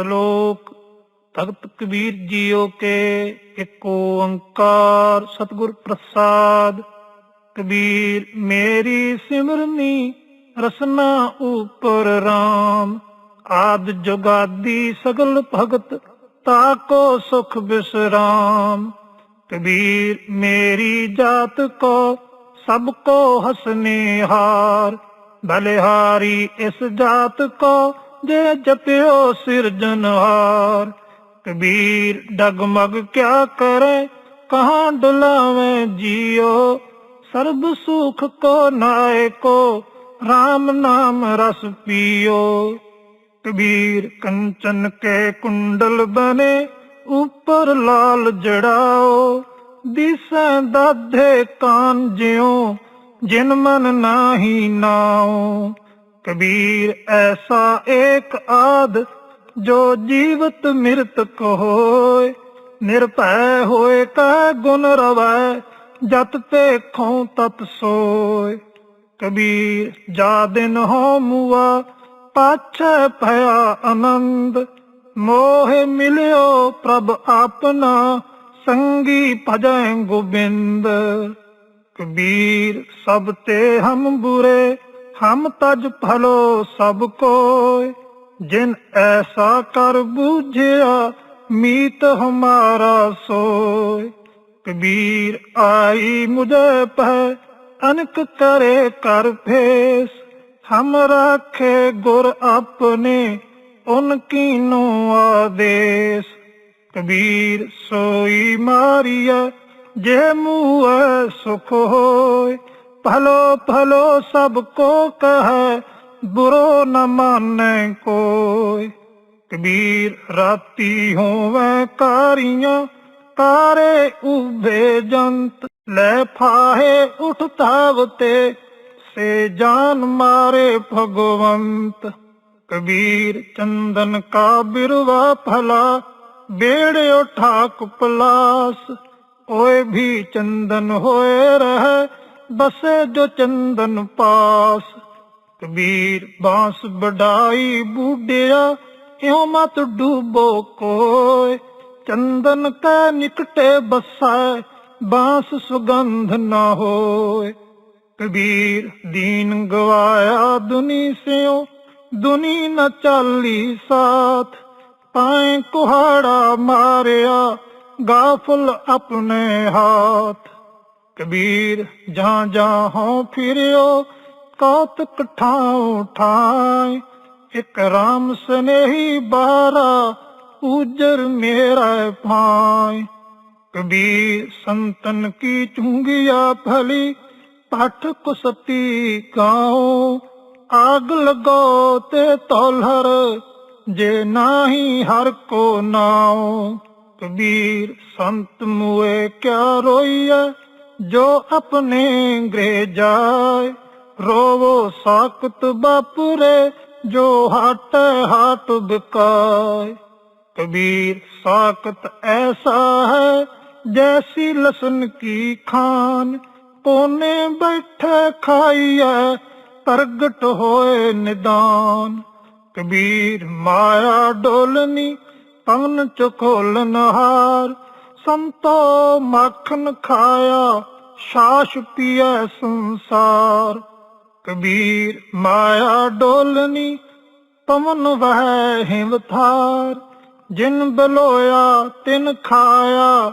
ਸ਼ਲੋਕ, ਭਗਤ ਕਬੀਰ ਜੀਓ ਕੇ ਇੱਕ ਓੰਕਾਰ, ਸਤਿਗੁਰ ਪ੍ਰਸਾਦ। ਕਬੀਰ, ਮੇਰੀ ਸਿਮਰਨੀ, ਰਸਨਾ ਉਪਰ RAM ਆਦ ਜੁਗਾਦੀ ਸਗਲ ਭਗਤ, ਤਾ ਕੋ ਸੁਖ ਬਿਸਰਾਮ। ਕਬੀਰ, ਮੇਰੀ ਜਾਤ ਕੋ, ਸਭ ਕੋ ਹਸਨੇ ਹਾਰ ਬਲਿਹਾਰੀ ਇਸ ਜਾਤ ਕੋ ਜੇ ਜਪਿਓ ਸਿਰਜਨਹਾਰ ਕਬੀਰ ਡਗਮਗ ਕਿਆ ਕਰੇ, ਕਹਾਂ ਡੁਲਾਵੇਂ ਜੀਓ। ਸਰਬ ਸੁਖ ਕੋ ਨਾਏ ਕੋ RAM ਨਾਮ ਰਸ ਪੀਓ। ਕਬੀਰ ਕੰਚਨ ਕੇ ਕੁੰਡਲ ਬਨੇ, ਉਪਰ ਲਾਲ ਜੜਾਓ। ਦਿਸੈ ਦਾਧੇ ਕਾਨ ਜਿਉ, ਜਿਨ ਮਨ ਨਾਹੀ ਨਾਉ। ਕਬੀਰ ਐਸਾ ਏਕ ਆਦ ਜੋ ਜੀਵਤ ਮਿਰਤਕ ਹੋਏ ਨਿਰਭੈ ਹੋਏ ਕਾ ਗੁਣ ਰਵੈ, ਜਤ ਤੇ ਖੋਂ ਤਤ ਸੋਏ। ਕਬੀਰ, ਜਾ ਦਿਨ ਹੋ ਮੁਆ, ਪਾਛੈ ਭਇਆ ਆਨੰਦ। ਮੋਹ ਮਿਲਿਓ ਪ੍ਰਭ ਆਪਣਾ, ਸੰਗੀ ਭਜੈ ਗੋਬਿੰਦ। ਕਬੀਰ, ਸਭ ਤੇ ਹਮ ਬੁਰੇ ਹਮ ਤਜ ਭਲੋ ਸਭ ਕੋਇ, ਜਿਨ ਐਸਾ ਕਰ ਬੂਝਿਆ, ਮੀਤ ਹਮਾਰਾ ਸੋਇ। ਕਬੀਰ ਆਈ ਮੁਝੇ ਪੈ ਅਨਕ ਕਰੇ ਕਰ ਫੇਸ ਹਮ ਰਾਖੇ ਗੁਰ ਆਪਣੇ, ਉਨ ਕੀਨੋ ਆਦੇਸ। ਕਬੀਰ ਸੋਈ ਮਾਰੀਆ ਜੇ ਮੂਹ ਸੁਖ ਹੋਏ ਭਲੋ ਭਲੋ ਸਭ ਕੋ ਕਹੈ, ਬੁਰੋ ਨ ਮਾਨੈ ਕੋਇ ਕਬੀਰ ਰਾਤੀ ਹੋਵੇ ਕਾਰੀਆਂ ਕਾਰੇ ਉਭੇ ਜੰਤ, ਲੈ ਫਾਹੇ ਉਠ ਧਾਵਤੇ ਸੇ ਜਾਨ ਮਾਰੇ ਭਗਵੰਤ। ਕਬੀਰ ਚੰਦਨ ਕਾ ਬਿਰਵਾ ਫਲਾ ਬੇੜਿਓ ਠਾਕ ਪਲਾਸ ਓਏ ਵੀ ਚੰਦਨ ਹੋਏ ਰਹਿ ਬਸੇ ਜੋ ਚੰਦਨ ਪਾਸ, ਕਬੀਰ ਬਾਂਸ ਵਡਾਈ ਬੂਡਿਆ ਇਉ ਮਤ ਡੂਬੋ ਕੋਏ। ਚੰਦਨ ਕੈ ਨਿਕਟੇ ਬਸੈ, ਬਾਂਸ ਸੁਗੰਧ ਨਾ ਹੋਏ। ਕਬੀਰ ਦੀਨ ਗਵਾਇਆ ਦੁਨੀ ਸਿਓ ਦੁਨੀ ਨ ਚਾਲੀ ਸਾਥ। ਪਾਏ ਕੁਹਾੜਾ ਮਾਰਿਆ ਗਾਫਲ ਆਪਣੇ ਹਾਥ। ਕਬੀਰ ਜਾਂ ਜਾਂ ਹੋਂ ਫਿਰਿਓ, ਕੌਤਕ ਠਾਉ ਠਾਈ ਇਕ ਰਾਮ ਸਨੇਹੀ ਬਾਰਾ ਉਜਰ ਮੇਰਾ ਭਾਈ ਕਬੀਰ ਸੰਤਨ ਕੀ ਚੁੰਗਿਆ ਭਲੀ ਪਠ ਕੁਸਤੀ ਗਾਉ। ਆਗ ਲਗੋ ਤੇ ਤੋਲਹਰ, ਜੇ ਨਾਹੀ ਹਰ ਕੋ ਨਾਉ। ਕਬੀਰ ਸੰਤ ਮੁਏ ਕਿਆ ਰੋਈਐ? ਜੋ ਆਪਣੇ ਗ੍ਰਹਿ ਜਾਏ ਰੋਵੋ ਸਾਕਤ ਬਾਪੁਰੇ, ਜੋ ਹਟ ਹਟ ਬਿਕਾਏ। ਕਬੀਰ ਸਾਕਤ ਐਸਾ ਹੈ, ਜੈਸੀ ਲਸਨ ਕੀ ਖਾਨ। ਕੋਨੇ ਬੈਠੇ ਖਾਈਐ, ਪ੍ਰਗਟ ਹੋਏ ਨਿਦਾਨ। ਕਬੀਰ ਮਾਇਆ ਡੋਲਨੀ ਪਵਨ ਚ ਖੋਲਨ ਸੰਤੋ ਮੱਖਣ ਖਾਇਆ, ਸ਼ਾਸ਼ ਪੀਐ ਸੰਸਾਰ। ਕਬੀਰ ਮਾਇਆ ਡੋਲਨੀ ਪਵਨ ਵਹਿ ਹਿੰਵ ਜਿਨ ਬਲੋਇਆ ਤਿਨ ਖਾਇਆ,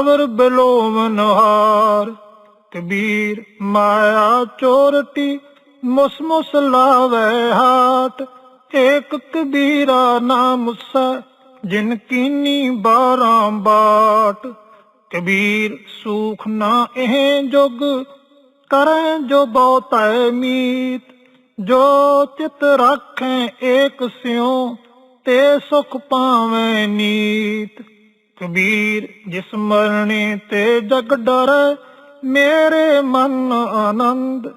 ਅਵਰ ਬਲੋਵਨ ਹਾਰ। ਕਬੀਰ ਮਾਇਆ ਚੋਰਟੀ ਮੁਸ ਮੁਸ ਲਾਵੇ ਹਾਟ ਏਕ ਕਬੀਰਾ ਨਾਮ ਮੁਸਾ ਜਿਨ ਕੀਨੀ ਬਾਰਾਂ ਬਾਟ, ਕਬੀਰ ਸੂਖ ਨਾ ਇਹ ਜੁਗ ਕਰੈ ਜੋ ਬਹੁਤੈ ਮੀਤ। ਜੋ ਚਿਤ ਰਾਖੈ ਏਕ ਸਿਉ, ਤੇ ਸੁਖ ਪਾਵੇਂ ਨੀਤ। ਕਬੀਰ ਜਿਸ ਮਰਣੇ ਤੇ ਜਗ ਡਰ, ਮੇਰੇ ਮਨ ਆਨੰਦ।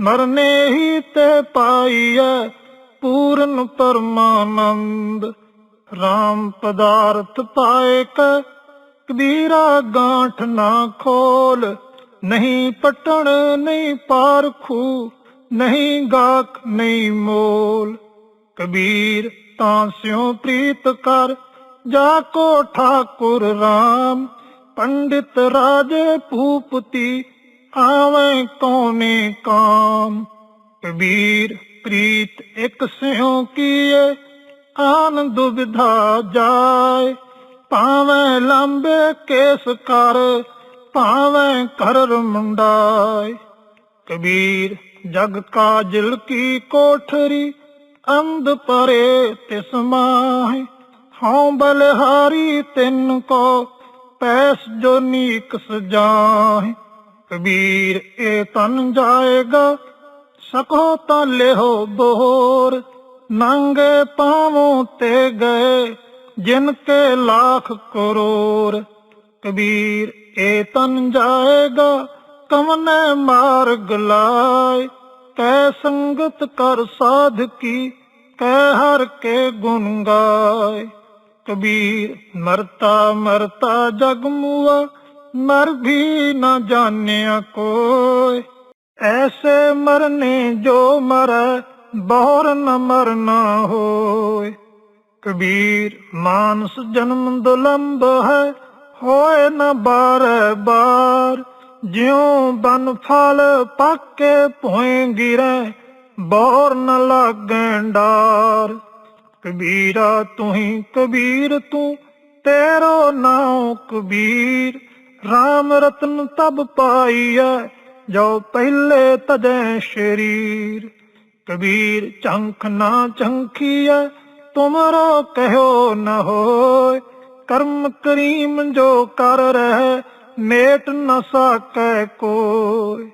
ਮਰਨੇ ਹੀ ਤੇ ਪਾਈਐ ਪੂਰਨ ਪਰਮਾਨੰਦ। RAM ਪਦਾਰਥ ਪਾਏ ਕਬੀਰਾ ਗਾਂਠ ਨਾ ਖੋਲ, ਨਹੀਂ ਪਟਣ, ਨਹੀਂ ਪਾਰਖੂ, ਨਹੀਂ ਗਾਖ, ਨਹੀਂ ਮੋਲ। ਕਬੀਰ ਤਾਂ ਸਿਉ ਪ੍ਰੀਤ ਕਰ, ਜਾ ਕੋ ਠਾਕੁਰ RAM ਪੰਡਿਤ ਰਾਜੇ ਭੂਪਤੀ, ਆਵੇਂ ਕੋਨੇ ਕਾਮ। ਕਬੀਰ, ਪ੍ਰੀਤ ਇੱਕ ਸਿਉ ਕੀਏ ਆਨੰਦ ਵਿਧਾ ਜਾਏ। ਭਾਵੇਂ ਲੰਬੇ ਕੇਸ ਕਰ, ਭਾਵੇਂ ਕਰ ਮੁੰਡਾਏ। ਕਬੀਰ ਜਗ ਕਾਜਲ ਕੀ ਕੋਠਰੀ, ਅੰਧ ਪਰੇ ਤਿਸ ਮਾਹੇ। ਹਉ ਬਲਿਹਾਰੀ ਤਿੰਨ ਕੋ, ਪੈਸ ਜੋ ਨੀਕ ਸਜਾਹੇ ਕਬੀਰ, ਇਹ ਤਨ ਜਾਏਗਾ, ਸਕੋ ਤਾਂ ਲਿਹੋ ਬੋਰ। ਨੰਗੇ ਪਾਵੋਂ ਤੇ ਗਏ, ਜਿਨ ਕੇ ਲੱਖ ਕਰੋੜ ਕਬੀਰ ਇਹ ਤਨ ਜਾਏਗਾ ਕਮਨੇ ਮਾਰਗ ਲਾਏ। ਕੈ ਸੰਗਤ ਕਰ ਸਾਧ ਕੀ ਕੈ ਹਰ ਕੇ ਗੁਣ ਗਾਏ। ਕਬੀਰ, ਮਰਤਾ ਮਰਤਾ ਜਗ ਮੁਆ, ਮਰ ਵੀ ਨਾ ਜਾਣਿਆ ਕੋਈ। ਐਸੇ ਮਰਨੇ ਜੋ ਮਰੈ ਬਹੁਰ ਨ ਮਰਨਾ ਹੋਏ। ਕਬੀਰ ਮਾਨਸ ਜਨਮ ਦੁਲੰਭ ਹੈ, ਹੋਏ ਨ ਬਾਰ ਬਾਰ। ਜਿਉ ਬਨ ਫਲ ਪਾਕੇ ਭੋਏ ਗਿਰੈ ਬੋਰ ਨ ਲਾਗੈ ਡਾਰ। ਕਬੀਰਾ ਤੁਹੀ ਕਬੀਰ, ਤੂੰ ਤੇਰੋ ਨਾਉ ਕਬੀਰ। RAM ਰਤਨ ਤਬ ਪਾਈਐ ਜੋ ਪਹਿਲੇ ਤਜੈ ਸ਼ਰੀਰ। ਕਬੀਰ ਚੰਖ ਨਾ ਚੰਖੀਐ, ਤੁਮਰੋ ਕਹਿਓ ਨ ਹੋਏ ਕਰਮ ਕਰੀਮ ਜੋ ਕਰ ਰਹਿ ਮੇਟ ਨ ਸਾਕੈ ਕੋਇ।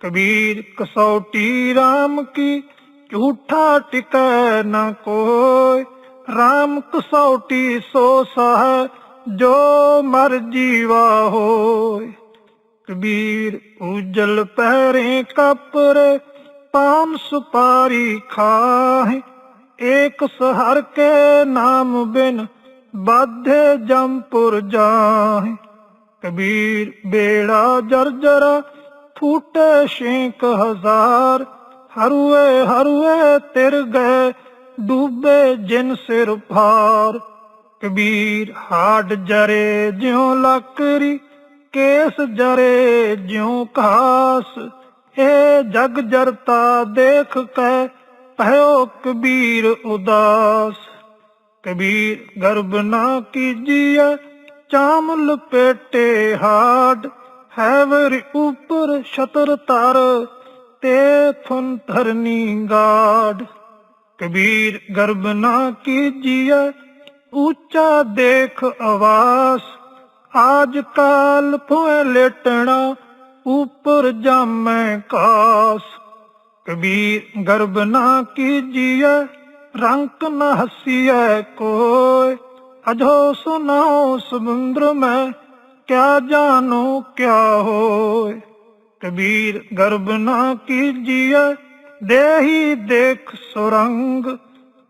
ਕਬੀਰ ਕਸੌਟੀ RAM ਕੀ, ਝੂਠਾ ਟਿਕੈ ਨ ਕੋਇ। RAM ਕਸੌਟੀ ਸੋ ਸਹ, ਜੋ ਮਰ ਜੀਵਾ ਹੋਇ। ਕਬੀਰ ਉਜਲ ਪਹਿਰੇ ਕਪਰੇ ਪਾਨ ਸੁਪਾਰੀ ਖਾਹੇ, ਏਕ ਸਹਰ ਕੇ ਨਾਮ ਬਿਨ ਬਾਧੇ ਜੰਪੁਰ ਜਾਹੇ। ਕਬੀਰ ਬੇੜਾ ਜਰਜਰਾ ਫੂਟੇ ਛੇਕ ਹਜ਼ਾਰ, ਹਰੂਏ ਹਰੂਏ ਤਿਰ ਗਏ ਡੂਬੇ ਜਿਨ ਸਿਰ ਭਾਰ। ਕਬੀਰ ਹਾਡ ਜਰੇ ਜਿਉ ਲੱਕਰੀ, ਕੇਸ ਜਰੇ ਜਿਉ ਘਾਸ। ਏ ਜਗ ਜਰਤਾ ਦੇਖ ਕੇ ਭਇਓ ਕਬੀਰ ਉਦਾਸ। ਕਬੀਰ ਗਰਬ ਨਾ ਕੀਜੀਐ, ਚਾਮ ਲਪੇਟੇ ਹਾਡ ਹੈਵਰ ਉਪਰ ਛਤਰ ਤਰ, ਤੇ ਥੁਨ ਧਰਨੀ ਗਾਡ ਕਬੀਰ ਗਰਬ ਨਾ ਕੀਜੀਐ, ਉੱਚਾ ਦੇਖ ਆਵਾਸ। ਆਜ ਕਾਲ ਭੋਏ ਲੇਟਣਾ ਉਪਰ ਜਾਮੈ ਕਾਸ। ਕਬੀਰ ਗਰਬ ਨਾ ਕੀਜੀਐ, ਰੰਕ ਨਾ ਹਸੀਐ ਕੋਇ। ਅਜੋ ਸੁਨਾਓ ਸਮੁੰਦਰ ਮੈਂ, ਕਿਆ ਜਾਨੋ ਕਿਆ ਹੋਏ ਕਬੀਰ ਗਰਬ ਨਾ ਕੀਜੀਐ, ਦੇਹੀ ਦੇਖ ਸੁਰੰਗ।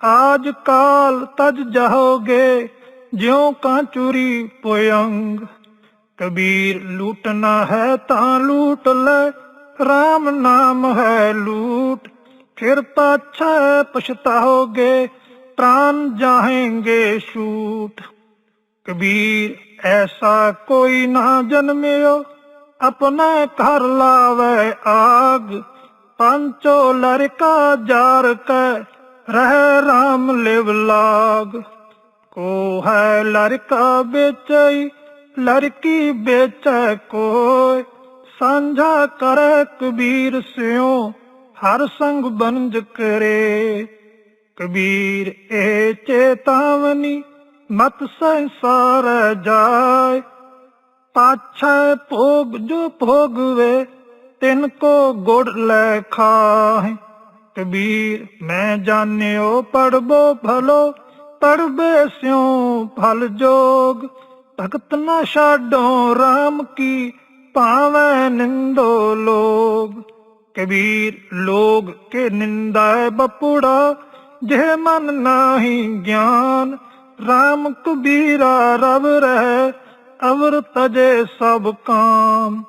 ਆਜ ਕਾਲ ਤਜ ਜਾਓਗੇ, ਜਿਉ ਕਾਂਚੁਰੀ ਪੁਯੰਗ ਕਬੀਰ ਲੂਟਣਾ ਹੈ ਤਾਂ ਲੂਟ ਲੈ। RAM ਨਾਮ ਹੈ ਲੂਟ। ਫਿਰ ਪਾਛੈ ਪਛਤਾਓਗੇ, ਪ੍ਰਾਨ ਜਾਹੇਂਗੇ ਛੂਟ। ਕਬੀਰ, ਐਸਾ ਕੋਈ ਨਾ ਜਨਮਿਓ, ਆਪਣਾ ਘਰ ਲਾਵੇ ਆਗ। ਪੰਚੋ ਲੜਕਾ ਜਾਰ ਕੈ, ਰਹਿ RAM ਲਿਵ ਲਾਗ। ਕੋ ਹੈ ਲੜਕਾ ਵੇਚਈ ਲੜਕੀ ਵੇਚੈ ਕੋਇ ਸਾਂਝਾ ਕਰੈ ਕਬੀਰ ਸਿਉ, ਹਰ ਸੰਗ ਬੰਜ ਕਰੇ। ਕਬੀਰ ਇਹ ਚੇਤਾਵਨੀ ਮਤ ਸੰਸਾਰ ਜਾਏ। ਪਾਛੈ ਭੋਗ ਜੋ ਭੋਗਵੇ, ਤਿਨ ਕੋ ਗੁੜ ਲੈ ਖਾਹੇ। ਕਬੀਰ, ਮੈਂ ਜਾਣਿਓ ਪੜਬੋ ਭਲੋ, ਪੜਬੇ ਸਿਉ ਫਲ ਜੋਗ। ਭਗਤ ਨਾ ਛਾਡੋ RAM ਕੀ ਭਾਵੇਂ ਨਿੰਦੋ ਲੋਗ ਕਬੀਰ ਲੋਗ ਕੇ ਨਿੰਦਾ ਬਪੂੜਾ ਜੇ ਮਨ ਨਾਹੀ ਗਿਆਨ। RAM ਕਬੀਰਾ ਰਵ ਰਹਿ, ਅਵਰ ਤਜੇ ਸਭ ਕਾਮ।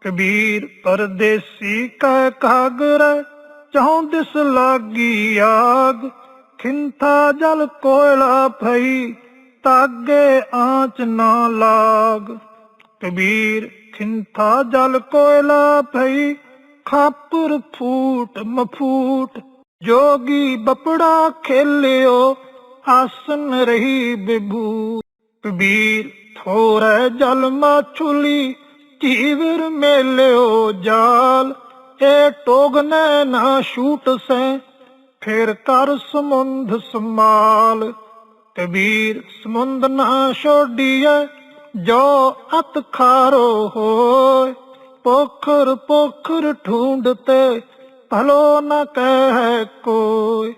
ਕਬੀਰ ਪਰਦੇਸੀ ਕਾ ਕਾਗਰ ਚਾਹੁ ਦਿਸ ਲਾਗੀ ਆਗ। ਖਿੰਥਾ ਜਲ ਕੋਇਲਾ ਭਈ ਤਾਗੇ ਆਂਚ ਨਾ ਲਾਗ। ਕਬੀਰ ਖਿੰਥਾ ਜਲ ਕੋਇਲਾ ਭਈ ਖਾਪੁਰ ਫੂਟ ਮਫੂਟ। ਜੋਗੀ ਬਪੜਾ ਖੇਲਿਓ, ਆਸਨ ਰਹੀ ਬਿਭੂ। ਕਬੀਰ ਥੋਰੇ ਜਲ ਮਾਛੁਲੀ, ਚੀਵਰ ਮੇਲਿਓ ਜਾਲ। ਏ ਟੋਗਨੇ ਨਾ ਛੂਟ ਸੈ, ਫਿਰ ਕਰ ਸਮੁੰਦ ਸਮਾਲ ਕਬੀਰ ਸਮੁੰਦ ਨਾ ਛੋਡੀਐ, ਜੋ ਅਤ ਖਾਰੋ ਹੋਏ। ਪੋਖਰ ਪੋਖਰ ਢੂੰਡਤੇ ਭਲੋ ਨਾ ਕਹਿ ਕੋਈ।